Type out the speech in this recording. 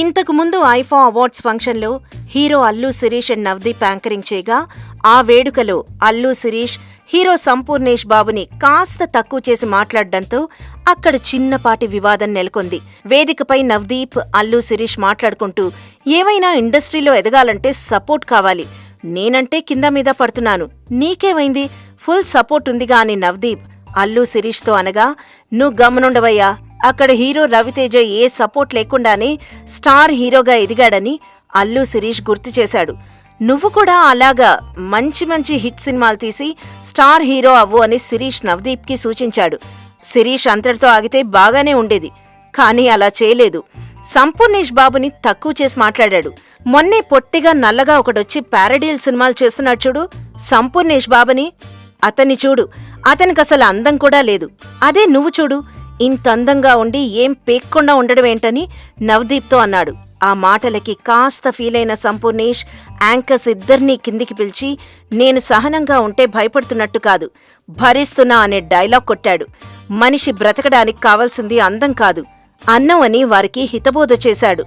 ఇంతకుముందు IIFA awards ఫంక్షన్లో hero Allu Sirish and Navdeep anchoring చేయగా ఆ వేడుకలో అల్లు శిరీష్ హీరో సంపూర్ణేష్ బాబుని కాస్త తక్కువ చేసి మాట్లాడడంతో అక్కడ చిన్నపాటి వివాదం నెలకొంది. వేదికపై నవదీప్ అల్లు శిరీష్ మాట్లాడుకుంటూ ఏవైనా ఇండస్ట్రీలో ఎదగాలంటే సపోర్ట్ కావాలి. నేనంటే కింద మీద పడుతున్నాను. నీకేమైంది? ఫుల్ సపోర్ట్ ఉందిగా అని నవదీప్ అల్లు శిరీష్తో అనగా నువ్వు గమనుండవయ్యా. అక్కడ హీరో రవితేజ ఏ సపోర్ట్ లేకుండానే స్టార్ హీరోగా ఎదిగాడని అల్లు శిరీష్ గుర్తు చేశాడు. నువ్వు కూడా అలాగా మంచి మంచి హిట్ సినిమాలు తీసి స్టార్ హీరో అవ్వు అని శిరీష్ నవదీప్కి సూచించాడు. శిరీష్ అంతటితో ఆగితే బాగానే ఉండేది కానీ అలా చేయలేదు. సంపూర్ణేష్ బాబుని తక్కువ చేసి మాట్లాడాడు. మొన్నే పొట్టిగా నల్లగా ఒకడొచ్చి ప్యారడీల్ సినిమాలు చేస్తున్నాడు చూడు సంపూర్ణేష్ బాబుని. అతన్ని చూడు అతనికి అసలు అందం కూడా లేదు. అదే నువ్వు చూడు ఇంత అందంగా ఉండి ఏం పేక్కుండా ఉండడమేంటని నవదీప్తో అన్నాడు. ఆ మాటలకి కాస్త ఫీలైన సంపూర్ణేష్ యాంకర్స్ ఇద్దరినీ కిందికి పిలిచి నేను సహనంగా ఉంటే భయపడుతున్నట్టు కాదు. భరిస్తున్నా అనే డైలాగ్ కొట్టాడు. మనిషి బ్రతకడానికి కావాల్సింది అందం కాదు. అన్నం అని వారికి హితబోధ చేశాడు.